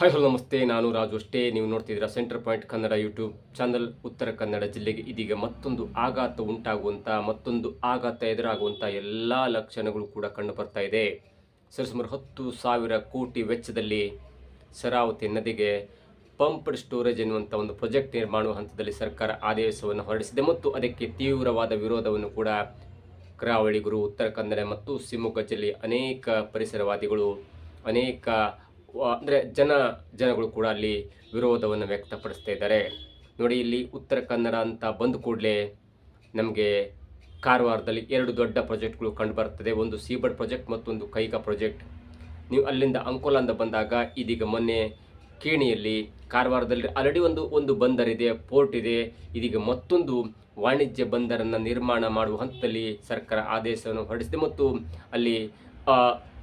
Hi hello ನಮಸ್ತೆ. ನಾನು ರಾಜು ಅಷ್ಟೇ. ನೀವು ನೋಡ್ತಿದ್ದೀರಾ centre point Kannada YouTube channel Uttara Kannada ಜಿಲ್ಲೆಗೆ ಇದೀಗ ಮತ್ತೊಂದು ಆಘಾತ ಉಂಟಾಗುವಂಥ ಮತ್ತೊಂದು ಆಘಾತ ಎದುರಾಗುವಂಥ ಎಲ್ಲ ಲಕ್ಷಣಗಳು ಕೂಡ ಕಂಡು ಬರ್ತಾ ಇದೆ. ಸರಿಸುಮಾರು ಹತ್ತು ಸಾವಿರ ಕೋಟಿ ವೆಚ್ಚದಲ್ಲಿ ಶರಾವತಿ ನದಿಗೆ ಪಂಪ್ಡ್ ಸ್ಟೋರೇಜ್ ಎನ್ನುವಂಥ ಒಂದು ಪ್ರಾಜೆಕ್ಟ್ ನಿರ್ಮಾಣ ಹಂತದಲ್ಲಿ ಸರ್ಕಾರ ಆದೇಶವನ್ನು ಹೊರಡಿಸಿದೆ ಮತ್ತು ಅದಕ್ಕೆ ತೀವ್ರವಾದ ವಿರೋಧವನ್ನು ಕೂಡ ಕರಾವಳಿಗರು ಉತ್ತರ ಕನ್ನಡ ಮತ್ತು ಶಿವಮೊಗ್ಗ ಜಿಲ್ಲೆಯ ಅನೇಕ ಪರಿಸರವಾದಿಗಳು, ಅನೇಕ ಅಂದರೆ ಜನ, ಜನಗಳು ಕೂಡ ಅಲ್ಲಿ ವಿರೋಧವನ್ನು ವ್ಯಕ್ತಪಡಿಸ್ತಾ ಇದ್ದಾರೆ. ನೋಡಿ, ಇಲ್ಲಿ ಉತ್ತರ ಕನ್ನಡ ಅಂತ ಬಂದ ಕೂಡಲೇ ನಮಗೆ ಕಾರವಾರದಲ್ಲಿ ಎರಡು ದೊಡ್ಡ ಪ್ರಾಜೆಕ್ಟ್ಗಳು ಕಂಡು ಬರ್ತದೆ ಒಂದು ಸೀಬರ್ಡ್ ಪ್ರಾಜೆಕ್ಟ್, ಮತ್ತೊಂದು ಕೈಗಾ ಪ್ರಾಜೆಕ್ಟ್. ನೀವು ಅಲ್ಲಿಂದ ಅಂಕೋಲಾಂದ ಬಂದಾಗ ಇದೀಗ ಮೊನ್ನೆ ಕೇಣಿಯಲ್ಲಿ ಕಾರವಾರದಲ್ಲಿ ಆಲ್ರೆಡಿ ಒಂದು ಒಂದು ಬಂದರ್ ಇದೆ ಪೋರ್ಟ್ ಇದೆ. ಇದೀಗ ಮತ್ತೊಂದು ವಾಣಿಜ್ಯ ಬಂದರನ್ನು ನಿರ್ಮಾಣ ಮಾಡುವ ಹಂತದಲ್ಲಿ ಸರ್ಕಾರ ಆದೇಶವನ್ನು ಹೊರಡಿಸಿದೆ. ಮತ್ತು ಅಲ್ಲಿ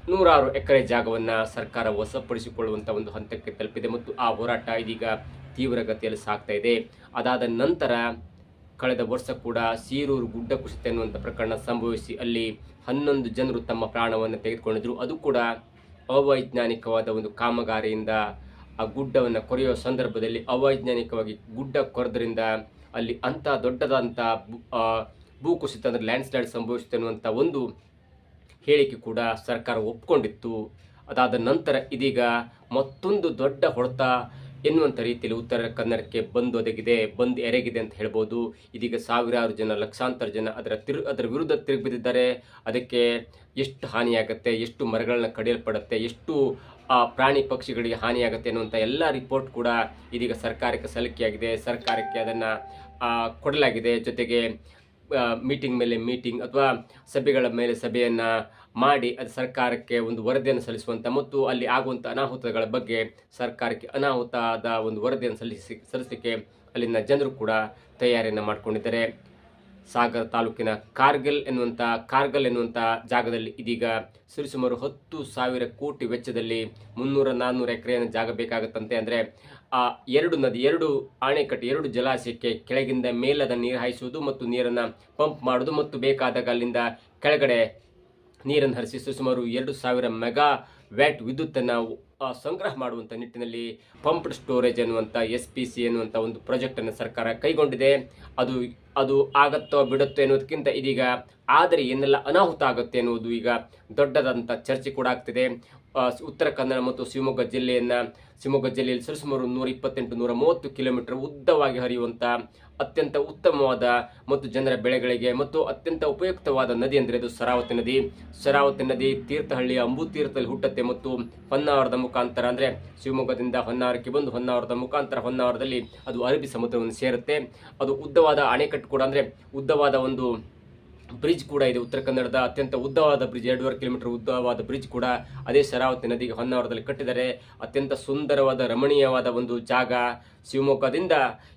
ನೂರಾರು ಎಕರೆ ಜಾಗವನ್ನು ಸರ್ಕಾರ ವಶಪಡಿಸಿಕೊಳ್ಳುವಂಥ ಒಂದು ಹಂತಕ್ಕೆ ತಲುಪಿದೆ ಮತ್ತು ಆ ಹೋರಾಟ ಇದೀಗ ತೀವ್ರಗತಿಯಲ್ಲಿ ಸಾಗ್ತಾ ಇದೆ. ಅದಾದ ನಂತರ ಕಳೆದ ವರ್ಷ ಕೂಡ ಸೀರೂರು ಗುಡ್ಡ ಕುಸಿತ ಎನ್ನುವಂಥ ಪ್ರಕರಣ ಸಂಭವಿಸಿ ಅಲ್ಲಿ ಹನ್ನೊಂದು ಜನರು ತಮ್ಮ ಪ್ರಾಣವನ್ನು ತೆಗೆದುಕೊಂಡಿದ್ದರು ಅದು ಕೂಡ ಅವೈಜ್ಞಾನಿಕವಾದ ಒಂದು ಕಾಮಗಾರಿಯಿಂದ ಆ ಗುಡ್ಡವನ್ನು ಕೊರೆಯುವ ಸಂದರ್ಭದಲ್ಲಿ ಅವೈಜ್ಞಾನಿಕವಾಗಿ ಗುಡ್ಡ ಕೊರೆದ್ರಿಂದ ಅಲ್ಲಿ ಅಂಥ ದೊಡ್ಡದಂಥ ಭೂ- ಕುಸಿತ ಅಂದರೆ ಲ್ಯಾಂಡ್ ಸ್ಲೈಡ್ ಸಂಭವಿಸುತ್ತೆ ಅನ್ನುವಂಥ ಒಂದು ಹೇಳಿಕೆ ಕೂಡ ಸರ್ಕಾರ ಒಪ್ಪಿಕೊಂಡಿತ್ತು ಅದಾದ ನಂತರ ಇದೀಗ ಮತ್ತೊಂದು ದೊಡ್ಡ ಹೊಡೆತ ಎನ್ನುವಂಥ ರೀತಿಯಲ್ಲಿ ಉತ್ತರ ಕನ್ನಡಕ್ಕೆ ಬಂದು ಒದಗಿದೆ ಬಂದು ಎರಗಿದೆ ಅಂತ ಹೇಳ್ಬೋದು. ಇದೀಗ ಸಾವಿರಾರು ಜನ ಲಕ್ಷಾಂತರ ಜನ ಅದರ ತಿರು ಅದರ ವಿರುದ್ಧ ತಿರುಗಿಬಿದ್ದಿದ್ದಾರೆ ಅದಕ್ಕೆ ಎಷ್ಟು ಹಾನಿಯಾಗುತ್ತೆ ಎಷ್ಟು ಮರಗಳನ್ನ ಕಡಿಯಲ್ಪಡುತ್ತೆ ಎಷ್ಟು ಆ, ಪ್ರಾಣಿ ಪಕ್ಷಿಗಳಿಗೆ ಹಾನಿಯಾಗುತ್ತೆ ಅನ್ನುವಂಥ ಎಲ್ಲ ರಿಪೋರ್ಟ್ ಕೂಡ ಇದೀಗ ಸರ್ಕಾರಕ್ಕೆ ಸಲ್ಲಿಕೆಯಾಗಿದೆ. ಸರ್ಕಾರಕ್ಕೆ ಅದನ್ನು ಕೊಡಲಾಗಿದೆ. ಜೊತೆಗೆ ಮೀಟಿಂಗ್ ಮೇಲೆ ಮೀಟಿಂಗ್ ಅಥವಾ ಸಭೆಗಳ ಮೇಲೆ ಸಭೆಯನ್ನು ಮಾಡಿ ಅದು ಸರ್ಕಾರಕ್ಕೆ ಒಂದು ವರದಿಯನ್ನು ಸಲ್ಲಿಸುವಂಥ ಮತ್ತು ಅಲ್ಲಿ ಆಗುವಂಥ ಅನಾಹುತಗಳ ಬಗ್ಗೆ ಸರ್ಕಾರಕ್ಕೆ ಅನಾಹುತ ಆದ ಒಂದು ವರದಿಯನ್ನು ಸಲ್ಲಿಸಿ, ಸಲ್ಲಿಸಲಿಕ್ಕೆ ಅಲ್ಲಿನ ಜನರು ಕೂಡ ತಯಾರಿಯನ್ನು ಮಾಡಿಕೊಂಡಿದ್ದಾರೆ. ಸಾಗರ ತಾಲೂಕಿನ ಕಾರ್ಗಲ್ ಎನ್ನುವಂಥ ಕಾರ್ಗಲ್ ಎನ್ನುವಂಥ ಜಾಗದಲ್ಲಿ ಇದೀಗ ಸರಿಸುಮಾರು ಹತ್ತು ಸಾವಿರ ಕೋಟಿ ವೆಚ್ಚದಲ್ಲಿ ಮುನ್ನೂರ ನಾನ್ನೂರು ಎಕರೆಯನ್ನು ಜಾಗ ಬೇಕಾಗುತ್ತಂತೆ. ಅಂದರೆ ಆ ಎರಡು ನದಿ, ಎರಡು ಆಣೆಕಟ್ಟು, ಎರಡು ಜಲಾಶಯಕ್ಕೆ ಕೆಳಗಿಂದ ಮೇಲದ ನೀರು ಹಾಯಿಸುವುದು ಮತ್ತು ನೀರನ್ನು ಪಂಪ್ ಮಾಡುವುದು ಮತ್ತು ಬೇಕಾದಾಗ ಅಲ್ಲಿಂದ ಕೆಳಗಡೆ ನೀರನ್ನು ಹರಿಸಿ ಸುಮಾರು ಎರಡು ಸಾವಿರ ಮೆಗಾ ವ್ಯಾಟ್ ವಿದ್ಯುತ್ತನ್ನು ಸಂಗ್ರಹ ಮಾಡುವಂಥ ನಿಟ್ಟಿನಲ್ಲಿ ಪಂಪ್ಡ್ ಸ್ಟೋರೇಜ್ ಎನ್ನುವಂಥ ಎಸ್ ಪಿ ಸಿ ಎನ್ನುವಂಥ ಒಂದು ಪ್ರಾಜೆಕ್ಟನ್ನು ಸರ್ಕಾರ ಕೈಗೊಂಡಿದೆ. ಅದು ಅದು ಆಗತ್ತೋ ಬಿಡುತ್ತೋ ಎನ್ನುವುದಕ್ಕಿಂತ ಇದೀಗ ಆದರೆ ಏನೆಲ್ಲ ಅನಾಹುತ ಆಗುತ್ತೆ ಎನ್ನುವುದು ಈಗ ದೊಡ್ಡದಾದಂಥ ಚರ್ಚೆ ಕೂಡ ಆಗ್ತಿದೆ. ಉತ್ತರ ಕನ್ನಡ ಮತ್ತು ಶಿವಮೊಗ್ಗ ಜಿಲ್ಲೆಯನ್ನು ಶಿವಮೊಗ್ಗ ಜಿಲ್ಲೆಯಲ್ಲಿ ಸರಿಸುಮಾರು ನೂರ ಇಪ್ಪತ್ತೆಂಟು ನೂರ ಮೂವತ್ತು ಕಿಲೋಮೀಟರ್ ಉದ್ದವಾಗಿ ಹರಿಯುವಂಥ ಅತ್ಯಂತ ಉತ್ತಮವಾದ ಮತ್ತು ಜನರ ಬೆಳೆಗಳಿಗೆ ಮತ್ತು ಅತ್ಯಂತ ಉಪಯುಕ್ತವಾದ ನದಿ ಅಂದರೆ ಅದು ಸರಾವತಿ ನದಿ. ಸರಾವತಿ ನದಿ ತೀರ್ಥಹಳ್ಳಿಯ ಅಂಬುತೀರ್ಥದಲ್ಲಿ ಹುಟ್ಟುತ್ತೆ ಮತ್ತು ಹೊನ್ನಾವರದ ಮುಖಾಂತರ ಅಂದರೆ ಶಿವಮೊಗ್ಗದಿಂದ ಹೊನ್ನಾವರಕ್ಕೆ ಬಂದು ಹೊನ್ನಾವರದ ಮುಖಾಂತರ ಹೊನ್ನಾವರದಲ್ಲಿ ಅದು ಅರಬ್ಬಿ ಸಮುದ್ರವನ್ನು ಸೇರುತ್ತೆ. ಅದು ಉದ್ದವಾದ ಅಣೆಕಟ್ಟು ಕೂಡ ಅಂದರೆ ಉದ್ದವಾದ ಒಂದು ಬ್ರಿಡ್ಜ್ ಕೂಡ ಇದೆ. ಉತ್ತರ ಕನ್ನಡದ ಅತ್ಯಂತ ಉದ್ದವಾದ ಬ್ರಿಡ್ಜ್ ಎರಡೂವರೆ ಕಿಲೋಮೀಟರ್ ಉದ್ದವಾದ ಬ್ರಿಡ್ಜ್ ಕೂಡ ಅದೇ ಶರಾವತಿ ನದಿಗೆ ಹೊನ್ನಾವರದಲ್ಲಿ ಕಟ್ಟಿದ್ದಾರೆ. ಅತ್ಯಂತ ಸುಂದರವಾದ, ರಮಣೀಯವಾದ ಒಂದು ಜಾಗ ಶಿವಮೊಗ್ಗದಿಂದ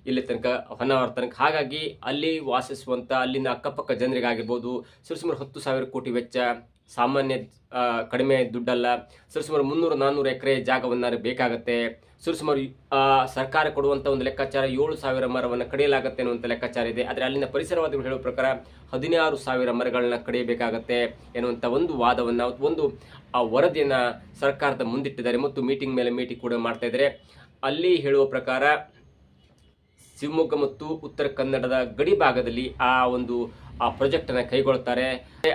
ಇಲ್ಲಿ ತನಕ, ಹೊನ್ನಾವರ ತನಕ. ಹಾಗಾಗಿ ಅಲ್ಲಿ ವಾಸಿಸುವಂಥ ಅಲ್ಲಿನ ಅಕ್ಕಪಕ್ಕ ಜನರಿಗಾಗಿರ್ಬೋದು, ಸುಮಾರು ಹತ್ತು ಸಾವಿರ ಕೋಟಿ ವೆಚ್ಚ ಸಾಮಾನ್ಯ ಕಡಿಮೆ ದುಡ್ಡಲ್ಲ. ಸುಮಾರು ಮುನ್ನೂರು ನಾನ್ನೂರು ಎಕರೆ ಜಾಗವನ್ನು ಬೇಕಾಗುತ್ತೆ. ಸುಮಾರು ಸರ್ಕಾರ ಕೊಡುವಂಥ ಒಂದು ಲೆಕ್ಕಾಚಾರ ಏಳು ಸಾವಿರ ಮರವನ್ನು ಕಡಿಯಲಾಗುತ್ತೆ ಅನ್ನುವಂಥ ಲೆಕ್ಕಾಚಾರ ಇದೆ. ಆದರೆ ಅಲ್ಲಿನ ಪರಿಸರವಾದಿಗಳು ಹೇಳುವ ಪ್ರಕಾರ ಹದಿನಾರು ಸಾವಿರ ಮರಗಳನ್ನ ಕಡಿಯಬೇಕಾಗತ್ತೆ ಎನ್ನುವಂಥ ಒಂದು ವಾದವನ್ನು, ಒಂದು, ಆ, ವರದಿಯನ್ನು ಸರ್ಕಾರದ ಮುಂದಿಟ್ಟಿದ್ದಾರೆ ಮತ್ತು ಮೀಟಿಂಗ್ ಮೇಲೆ ಮೀಟಿಂಗ್ ಕೂಡ ಮಾಡ್ತಾ ಇದ್ದಾರೆ. ಅಲ್ಲಿ ಹೇಳುವ ಪ್ರಕಾರ ಶಿವಮೊಗ್ಗ ಮತ್ತು ಉತ್ತರ ಕನ್ನಡದ ಗಡಿ ಭಾಗದಲ್ಲಿ ಆ ಒಂದು, ಆ ಪ್ರಾಜೆಕ್ಟ್ ಅನ್ನ ಕೈಗೊಳ್ತಾರೆ.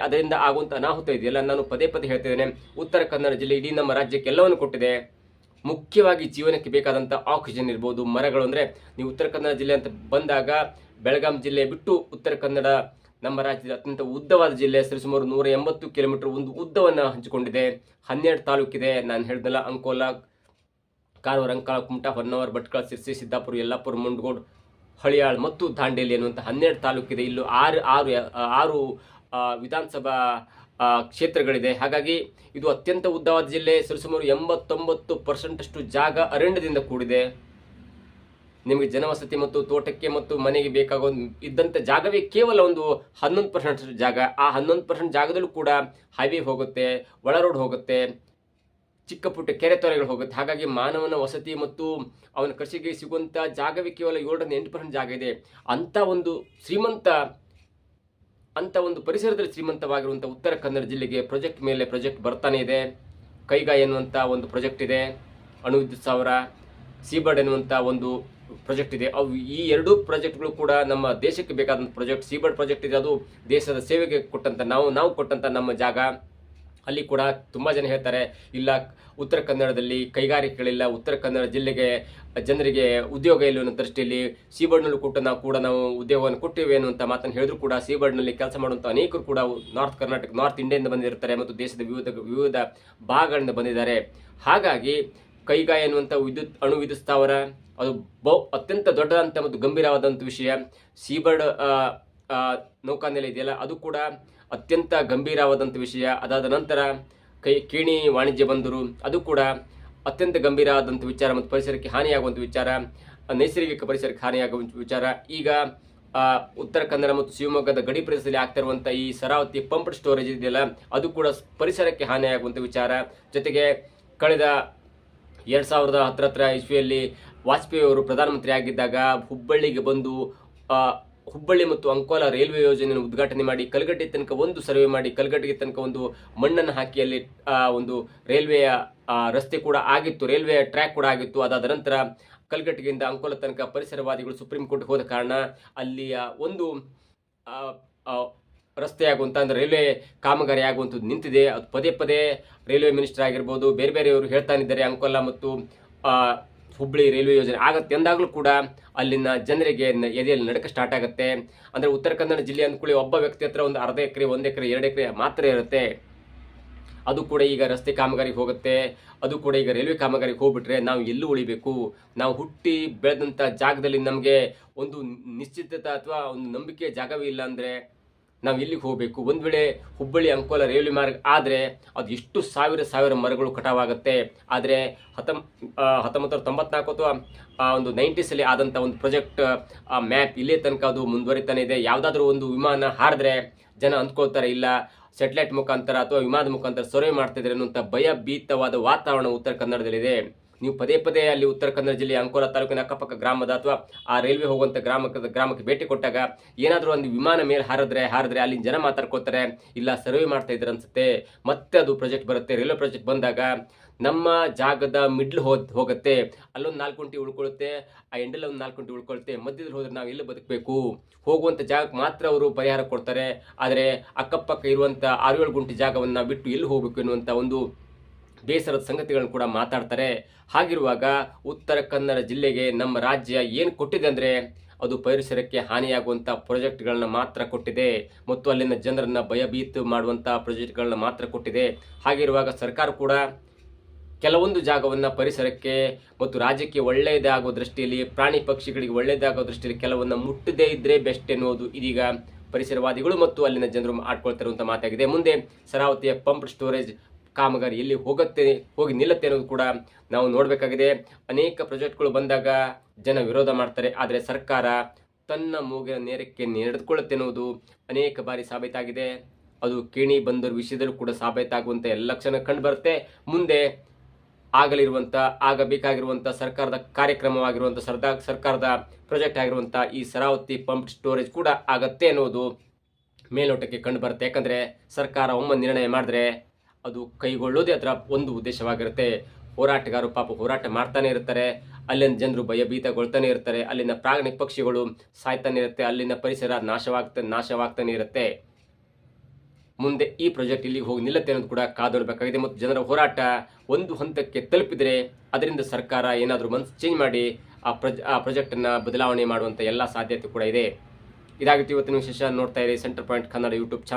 ಅದರಿಂದ ಆಗುವಂತ ಅನಾಹುತ ಇದೆಯಲ್ಲ, ನಾನು ಪದೇ ಪದೇ ಹೇಳ್ತಿದ್ದೇನೆ ಉತ್ತರ ಕನ್ನಡ ಜಿಲ್ಲೆ ಇಡೀ ನಮ್ಮ ರಾಜ್ಯಕ್ಕೆ ಎಲ್ಲವನ್ನು ಕೊಟ್ಟಿದೆ. ಮುಖ್ಯವಾಗಿ ಜೀವನಕ್ಕೆ ಬೇಕಾದಂಥ ಆಕ್ಸಿಜನ್ ಇರ್ಬೋದು, ಮರಗಳು ಅಂದರೆ ನೀವು ಉತ್ತರ ಕನ್ನಡ ಜಿಲ್ಲೆ ಅಂತ ಬಂದಾಗ ಬೆಳಗಾಂ ಜಿಲ್ಲೆ ಬಿಟ್ಟು ಉತ್ತರ ಕನ್ನಡ ನಮ್ಮ ರಾಜ್ಯದ ಅತ್ಯಂತ ಉದ್ದವಾದ ಜಿಲ್ಲೆ, ಸರಿಸುಮಾರು ನೂರ ಎಂಬತ್ತು ಕಿಲೋಮೀಟರ್ ಒಂದು ಉದ್ದವನ್ನು ಹಂಚಿಕೊಂಡಿದೆ. ಹನ್ನೆರಡು ತಾಲೂಕಿದೆ, ನಾನು ಹೇಳ್ದಲ್ಲ ಅಂಕೋಲಾ, ಕಾರವಾರ ಅಂಕಾಳ ಕುಮಟಾ, ಹೊನ್ನಾವರ, ಭಟ್ಕಳ, ಸಿರ್ಸಿ, ಸಿದ್ದಾಪುರ, ಯಲ್ಲಾಪುರ, ಮುಂಡಗೋಡ್ ಹಳಿಯಾಳ್ ಮತ್ತು ದಾಂಡೇಲಿ ಅನ್ನುವಂಥ ಹನ್ನೆರಡು ತಾಲೂಕಿದೆ. ಇಲ್ಲೂ ಆರು ಆರು ಆರು ವಿಧಾನಸಭಾ ಕ್ಷೇತ್ರಗಳಿದೆ. ಹಾಗಾಗಿ ಇದು ಅತ್ಯಂತ ಉದ್ದವಾದ ಜಿಲ್ಲೆ. ಸರಿಸುಮಾರು ಎಂಬತ್ತೊಂಬತ್ತು ಪರ್ಸೆಂಟಷ್ಟು ಜಾಗ ಅರಣ್ಯದಿಂದ ಕೂಡಿದೆ. ನಿಮಗೆ ಜನವಸತಿ ಮತ್ತು ತೋಟಕ್ಕೆ ಮತ್ತು ಮನೆಗೆ ಬೇಕಾಗೋ ಇದ್ದಂಥ ಜಾಗವೇ ಕೇವಲ ಒಂದು ಹನ್ನೊಂದು ಪರ್ಸೆಂಟ್ ಜಾಗ. ಆ ಹನ್ನೊಂದು ಪರ್ಸೆಂಟ್ ಜಾಗದಲ್ಲೂ ಕೂಡ ಹೈವೇ ಹೋಗುತ್ತೆ, ಒಳ ರೋಡ್ ಹೋಗುತ್ತೆ. ಚಿಕ್ಕ ಪುಟ್ಟ ಕೆರೆ ತೊರೆಗಳು ಹೋಗುತ್ತೆ. ಹಾಗಾಗಿ ಮಾನವನ ವಸತಿ ಮತ್ತು ಅವನ ಕೃಷಿಗೆ ಸಿಗುವಂಥ ಜಾಗವೇ ಕೇವಲ ಏಳರಿಂದ ಎಂಟು ಪರ್ಸೆಂಟ್ ಜಾಗ ಇದೆ. ಅಂಥ ಒಂದು ಶ್ರೀಮಂತ, ಅಂತ ಒಂದು ಪರಿಸರದಲ್ಲಿ ಶ್ರೀಮಂತವಾಗಿರುವಂಥ ಉತ್ತರ ಕನ್ನಡ ಜಿಲ್ಲೆಗೆ ಪ್ರಾಜೆಕ್ಟ್ ಮೇಲೆ ಪ್ರಾಜೆಕ್ಟ್ ಬರ್ತಾನೆ ಇದೆ. ಕೈಗಾ ಎನ್ನುವಂಥ ಒಂದು ಪ್ರಾಜೆಕ್ಟ್ ಇದೆ. ಅಣು ವಿದ್ಯುತ್ ಸಾವಿರ ಸೀಬರ್ಡ್ ಎನ್ನುವಂಥ ಒಂದು ಪ್ರಾಜೆಕ್ಟ್ ಇದೆ. ಅವು ಈ ಎರಡೂ ಪ್ರಾಜೆಕ್ಟ್ಗಳು ಕೂಡ ನಮ್ಮ ದೇಶಕ್ಕೆ ಬೇಕಾದಂಥ ಪ್ರಾಜೆಕ್ಟ್ ಸೀಬರ್ಡ್ ಪ್ರಾಜೆಕ್ಟ್ ಇದೆ. ಅದು ದೇಶದ ಸೇವೆಗೆ ಕೊಟ್ಟಂತ, ನಾವು ನಾವು ಕೊಟ್ಟಂತ ನಮ್ಮ ಜಾಗ. ಅಲ್ಲಿ ಕೂಡ ತುಂಬ ಜನ ಹೇಳ್ತಾರೆ, ಇಲ್ಲ ಉತ್ತರ ಕನ್ನಡದಲ್ಲಿ ಕೈಗಾರಿಕೆಗಳಿಲ್ಲ, ಉತ್ತರ ಕನ್ನಡ ಜಿಲ್ಲೆಗೆ ಜನರಿಗೆ ಉದ್ಯೋಗ ಇಲ್ಲ ಅನ್ನೋ ದೃಷ್ಟಿಯಲ್ಲಿ ಸೀಬರ್ಡ್ನಲ್ಲೂ ಕೂಡ ನಾವು ಕೂಡ ನಾವು ಉದ್ಯೋಗವನ್ನು ಕೊಟ್ಟಿವೆ ಅನ್ನುವಂಥ ಮಾತನ್ನು ಹೇಳಿದ್ರು ಕೂಡ ಸೀಬರ್ಡ್ನಲ್ಲಿ ಕೆಲಸ ಮಾಡುವಂಥ ಅನೇಕರು ಕೂಡ ನಾರ್ತ್ ಕರ್ನಾಟಕ, ನಾರ್ತ್ ಇಂಡಿಯಿಂದ ಬಂದಿರ್ತಾರೆ ಮತ್ತು ದೇಶದ ವಿವಿಧ ವಿವಿಧ ಭಾಗಗಳಿಂದ ಬಂದಿದ್ದಾರೆ. ಹಾಗಾಗಿ ಕೈಗಾಯ ಎನ್ನುವಂಥ ವಿದ್ಯುತ್, ಅಣು ವಿದ್ಯುತ್ ಸ್ಥಾವರ, ಅದು ಬಹು ಅತ್ಯಂತ ದೊಡ್ಡದಂಥ ಮತ್ತು ಗಂಭೀರವಾದಂಥ ವಿಷಯ. ಸೀಬರ್ಡ್ ನೌಕಾನೆಲೆ ಇದೆಯಲ್ಲ, ಅದು ಕೂಡ ಅತ್ಯಂತ ಗಂಭೀರವಾದಂಥ ವಿಷಯ. ಅದಾದ ನಂತರ ಕೈ, ಕೇಣಿ ವಾಣಿಜ್ಯ ಬಂದರು. ಅದು ಕೂಡ ಅತ್ಯಂತ ಗಂಭೀರವಾದಂಥ ವಿಚಾರ ಮತ್ತು ಪರಿಸರಕ್ಕೆ ಹಾನಿಯಾಗುವಂಥ ವಿಚಾರ. ನೈಸರ್ಗಿಕ ಪರಿಸರಕ್ಕೆ ಹಾನಿಯಾಗುವ ವಿಚಾರ. ಈಗ ಉತ್ತರ ಕನ್ನಡ ಮತ್ತು ಶಿವಮೊಗ್ಗದ ಗಡಿ ಪ್ರದೇಶದಲ್ಲಿ ಆಗ್ತಾ ಇರುವಂಥ ಈ ಸರಾವತಿ ಪಂಪ್ಡ್ ಸ್ಟೋರೇಜ್ ಇದೆಯಲ್ಲ, ಅದು ಕೂಡ ಪರಿಸರಕ್ಕೆ ಹಾನಿಯಾಗುವಂಥ ವಿಚಾರ. ಜೊತೆಗೆ ಕಳೆದ ಎರಡು ಸಾವಿರದ ಹತ್ತರ ಹತ್ರ ಇಸ್ವಿಯಲ್ಲಿ ವಾಜಪೇಯಿ ಅವರು ಪ್ರಧಾನಮಂತ್ರಿ ಆಗಿದ್ದಾಗ ಹುಬ್ಬಳ್ಳಿಗೆ ಬಂದು ಹುಬ್ಬಳ್ಳಿ ಮತ್ತು ಅಂಕೋಲ ರೈಲ್ವೆ ಯೋಜನೆಯನ್ನು ಉದ್ಘಾಟನೆ ಮಾಡಿ ಕಲ್ಗಟ್ಟೆ ತನಕ ಒಂದು ಸರ್ವೆ ಮಾಡಿ ಕಲ್ಗಟ್ಟಿಗೆ ತನಕ ಒಂದು ಮಣ್ಣನ್ನು ಹಾಕಿ ಅಲ್ಲಿ ಒಂದು ರೈಲ್ವೆಯ ರಸ್ತೆ ಕೂಡ ಆಗಿತ್ತು, ರೈಲ್ವೆಯ ಟ್ರ್ಯಾಕ್ ಕೂಡ ಆಗಿತ್ತು. ಅದಾದ ನಂತರ ಕಲ್ಗಟ್ಟಿಗೆಯಿಂದ ಅಂಕೋಲ ತನಕ ಪರಿಸರವಾದಿಗಳು ಸುಪ್ರೀಂ ಕೋರ್ಟ್ ಹೋದ ಕಾರಣ ಅಲ್ಲಿಯ ಒಂದು ರಸ್ತೆ ಆಗುವಂಥ ಅಂದರೆ ರೈಲ್ವೆ ಕಾಮಗಾರಿ ಆಗುವಂಥದ್ದು ನಿಂತಿದೆ. ಅದು ಪದೇ ಪದೇ ರೈಲ್ವೆ ಮಿನಿಸ್ಟರ್ ಆಗಿರ್ಬೋದು, ಬೇರೆ ಬೇರೆಯವರು ಹೇಳ್ತಾನಿದ್ದಾರೆ ಅಂಕೋಲ ಮತ್ತು ಹುಬ್ಬಳ್ಳಿ ರೈಲ್ವೆ ಯೋಜನೆ ಆಗುತ್ತೆ ಎಂದಾಗಲೂ ಕೂಡ ಅಲ್ಲಿನ ಜನರಿಗೆ ಎದೆಯಲ್ಲಿ ನಡಕ ಸ್ಟಾರ್ಟ್ ಆಗುತ್ತೆ. ಅಂದರೆ ಉತ್ತರ ಕನ್ನಡ ಜಿಲ್ಲೆ ಅಂದ್ಕೊಳ್ಳಿ ಒಬ್ಬ ವ್ಯಕ್ತಿ ಹತ್ರ ಒಂದು ಅರ್ಧ ಎಕರೆ, ಒಂದು ಎಕರೆ, ಎರಡು ಎಕರೆ ಮಾತ್ರ ಇರುತ್ತೆ. ಅದು ಕೂಡ ಈಗ ರಸ್ತೆ ಕಾಮಗಾರಿಗೆ ಹೋಗುತ್ತೆ. ಅದು ಕೂಡ ಈಗ ರೈಲ್ವೆ ಕಾಮಗಾರಿಗೆ ಹೋಗ್ಬಿಟ್ರೆ ನಾವು ಎಲ್ಲೂ ಉಳಿಬೇಕು. ನಾವು ಹುಟ್ಟಿ ಬೆಳೆದಂಥ ಜಾಗದಲ್ಲಿ ನಮಗೆ ಒಂದು ನಿಶ್ಚಿತತೆ ಅಥವಾ ಒಂದು ನಂಬಿಕೆ ಜಾಗವೇ ಇಲ್ಲ ಅಂದರೆ ನಾವು ಎಲ್ಲಿಗೆ ಹೋಗಬೇಕು? ಒಂದು ವೇಳೆ ಹುಬ್ಬಳ್ಳಿ, ಅಂಕೋಲ ರೈಲ್ವೆ ಮಾರ್ಗ ಆದರೆ ಅದು ಎಷ್ಟು ಸಾವಿರ ಸಾವಿರ ಮರಗಳು ಕಟಾವಾಗುತ್ತೆ. ಆದರೆ ಹತ್ತಮ್ ಹತ್ತೊಂಬತ್ತು ತೊಂಬತ್ನಾಲ್ಕು ಅಥವಾ, ಆ, ಒಂದು ನೈಂಟೀಸಲ್ಲಿ ಆದಂಥ ಒಂದು ಪ್ರಾಜೆಕ್ಟ್ ಮ್ಯಾಪ್ ಇಲ್ಲೇ ತನಕ ಅದು ಮುಂದುವರಿತಾನೆ ಇದೆ. ಯಾವುದಾದ್ರೂ ಒಂದು ವಿಮಾನ ಹಾರಿದ್ರೆ ಜನ ಅಂದ್ಕೊಳ್ತಾರೆ, ಇಲ್ಲ ಸೆಟಲೈಟ್ ಮುಖಾಂತರ ಅಥವಾ ವಿಮಾನದ ಮುಖಾಂತರ ಸರ್ವೆ ಮಾಡ್ತಿದ್ದಾರೆ ಅನ್ನುವಂಥ ಭಯಭೀತವಾದ ವಾತಾವರಣ ಉತ್ತರ ಕನ್ನಡದಲ್ಲಿದೆ. ನೀವು ಪದೇ ಪದೇ ಅಲ್ಲಿ ಉತ್ತರ ಕನ್ನಡ ಜಿಲ್ಲೆಯ ಅಂಕೋಲ ತಾಲೂಕಿನ ಅಕ್ಕಪಕ್ಕ ಗ್ರಾಮದ ಅಥವಾ ಆ ರೈಲ್ವೆ ಹೋಗುವಂಥ ಗ್ರಾಮಕ್ಕೆ ಗ್ರಾಮಕ್ಕೆ ಭೇಟಿ ಕೊಟ್ಟಾಗ ಏನಾದರೂ ಒಂದು ವಿಮಾನ ಮೇಲೆ ಹಾರಿದ್ರೆ ಹಾರಿದ್ರೆ ಅಲ್ಲಿ ಜನ ಮಾತಾಡ್ಕೋತಾರೆ ಇಲ್ಲ ಸರ್ವೆ ಮಾಡ್ತಾ ಇದ್ದಾರೆ ಅನ್ಸುತ್ತೆ, ಮತ್ತೆ ಅದು ಪ್ರಾಜೆಕ್ಟ್ ಬರುತ್ತೆ. ರೈಲ್ವೆ ಪ್ರಾಜೆಕ್ಟ್ ಬಂದಾಗ ನಮ್ಮ ಜಾಗದ ಮಿಡ್ಲ್ ಹೋದ್ ಹೋಗುತ್ತೆ. ಅಲ್ಲೊಂದು ನಾಲ್ಕು ಗಂಟೆ ಉಳ್ಕೊಳ್ಳುತ್ತೆ ಆ ಎಂಡಲ್ಲಿ ಒಂದು ನಾಲ್ಕು ಗಂಟೆ ಉಳ್ಕೊಳುತ್ತೆ. ಮಧ್ಯದಲ್ಲಿ ಹೋದ್ರೆ ನಾವು ಎಲ್ಲಿ ಬದುಕಬೇಕು? ಹೋಗುವಂಥ ಜಾಗಕ್ಕೆ ಮಾತ್ರ ಅವರು ಪರಿಹಾರ ಕೊಡ್ತಾರೆ. ಆದರೆ ಅಕ್ಕಪಕ್ಕ ಇರುವಂಥ ಆರು ಏಳು ಗುಂಟೆ ಜಾಗವನ್ನು ಬಿಟ್ಟು ಎಲ್ಲಿ ಹೋಗಬೇಕು ಎನ್ನುವಂಥ ಒಂದು ಬೇಸರದ ಸಂಗತಿಗಳನ್ನು ಕೂಡ ಮಾತಾಡ್ತಾರೆ. ಹಾಗಿರುವಾಗ ಉತ್ತರ ಕನ್ನಡ ಜಿಲ್ಲೆಗೆ ನಮ್ಮ ರಾಜ್ಯ ಏನು ಕೊಟ್ಟಿದೆ ಅಂದರೆ ಅದು ಪರಿಸರಕ್ಕೆ ಹಾನಿಯಾಗುವಂಥ ಪ್ರಾಜೆಕ್ಟ್ಗಳನ್ನ ಮಾತ್ರ ಕೊಟ್ಟಿದೆ. ಮತ್ತು ಅಲ್ಲಿನ ಜನರನ್ನು ಭಯಭೀತು ಮಾಡುವಂಥ ಪ್ರಾಜೆಕ್ಟ್ಗಳನ್ನ ಮಾತ್ರ ಕೊಟ್ಟಿದೆ. ಹಾಗಿರುವಾಗ ಸರ್ಕಾರ ಕೂಡ ಕೆಲವೊಂದು ಜಾಗವನ್ನು ಪರಿಸರಕ್ಕೆ ಮತ್ತು ರಾಜ್ಯಕ್ಕೆ ಒಳ್ಳೆಯದಾಗುವ ದೃಷ್ಟಿಯಲ್ಲಿ, ಪ್ರಾಣಿ ಪಕ್ಷಿಗಳಿಗೆ ಒಳ್ಳೆಯದಾಗುವ ದೃಷ್ಟಿಯಲ್ಲಿ ಕೆಲವನ್ನ ಮುಟ್ಟದೇ ಇದ್ದರೆ ಬೆಸ್ಟ್ ಎನ್ನುವುದು ಇದೀಗ ಪರಿಸರವಾದಿಗಳು ಮತ್ತು ಅಲ್ಲಿನ ಜನರು ಆಡ್ಕೊಳ್ತಿರುವಂಥ ಮಾತಾಗಿದೆ. ಮುಂದೆ ಸರಾವತಿಯ ಪಂಪ್ ಸ್ಟೋರೇಜ್ ಕಾಮಗಾರಿ ಎಲ್ಲಿ ಹೋಗುತ್ತೆ, ಹೋಗಿ ನಿಲ್ಲುತ್ತೆ ಅನ್ನೋದು ಕೂಡ ನಾವು ನೋಡಬೇಕಾಗಿದೆ. ಅನೇಕ ಪ್ರಾಜೆಕ್ಟ್ಗಳು ಬಂದಾಗ ಜನ ವಿರೋಧ ಮಾಡ್ತಾರೆ. ಆದರೆ ಸರ್ಕಾರ ತನ್ನ ಮೂಗಿನ ನೇರಕ್ಕೆ ನಡೆದುಕೊಳ್ಳುತ್ತೆ ಅನ್ನೋದು ಅನೇಕ ಬಾರಿ ಸಾಬೀತಾಗಿದೆ. ಅದು ಕೇಣಿ ಬಂದರ ವಿಷಯದಲ್ಲೂ ಕೂಡ ಸಾಬೀತಾಗುವಂಥ ಎಲ್ಲ ಲಕ್ಷಣ ಕಂಡು ಬರುತ್ತೆ. ಮುಂದೆ ಆಗಲಿರುವಂಥ ಆಗಬೇಕಾಗಿರುವಂಥ ಸರ್ಕಾರದ ಕಾರ್ಯಕ್ರಮವಾಗಿರುವಂಥ ಸರ್ದಾ, ಸರ್ಕಾರದ ಪ್ರಾಜೆಕ್ಟ್ ಆಗಿರುವಂಥ ಈ ಸರಾವತಿ ಪಂಪ್ ಸ್ಟೋರೇಜ್ ಕೂಡ ಆಗತ್ತೆ ಅನ್ನೋದು ಮೇಲ್ನೋಟಕ್ಕೆ ಕಂಡುಬರುತ್ತೆ ಯಾಕಂದರೆ ಸರ್ಕಾರ ಒಮ್ಮೆ ನಿರ್ಣಯ ಮಾಡಿದ್ರೆ ಅದು ಕೈಗೊಳ್ಳೋದೇ ಅದರ ಒಂದು ಉದ್ದೇಶವಾಗಿರುತ್ತೆ. ಹೋರಾಟಗಾರರು ಪಾಪ ಹೋರಾಟ ಮಾಡ್ತಾನೆ ಇರ್ತಾರೆ. ಅಲ್ಲಿನ ಜನರು ಭಯಭೀತಗೊಳ್ತಾನೆ ಇರ್ತಾರೆ. ಅಲ್ಲಿನ ಪ್ರಾಣಿ ಪಕ್ಷಿಗಳು ಸಾಯ್ತಾನೆ ಇರುತ್ತೆ. ಅಲ್ಲಿನ ಪರಿಸರ ನಾಶವಾಗ್ತಾ, ನಾಶವಾಗ್ತಾನೆ ಇರುತ್ತೆ. ಮುಂದೆ ಈ ಪ್ರಾಜೆಕ್ಟ್ ಇಲ್ಲಿಗೆ ಹೋಗಿ ನಿಲ್ಲತ್ತೆ ಅನ್ನೋದು ಕೂಡ ಕಾದೊಡಬೇಕಾಗಿದೆ. ಮತ್ತು ಜನರ ಹೋರಾಟ ಒಂದು ಹಂತಕ್ಕೆ ತಲುಪಿದರೆ ಅದರಿಂದ ಸರ್ಕಾರ ಏನಾದರೂ ಮನಸ್ಸು ಚೇಂಜ್ ಮಾಡಿ ಆ ಪ್ರಜ್, ಆ ಪ್ರಾಜೆಕ್ಟನ್ನು ಬದಲಾವಣೆ ಮಾಡುವಂಥ ಎಲ್ಲ ಸಾಧ್ಯತೆ ಕೂಡ ಇದೆ. ಇದಾಗಿತ್ತು ಇವತ್ತಿನ ವಿಶೇಷ. ನೋಡ್ತಾ ಇರಿ centre point Kannada YouTube channel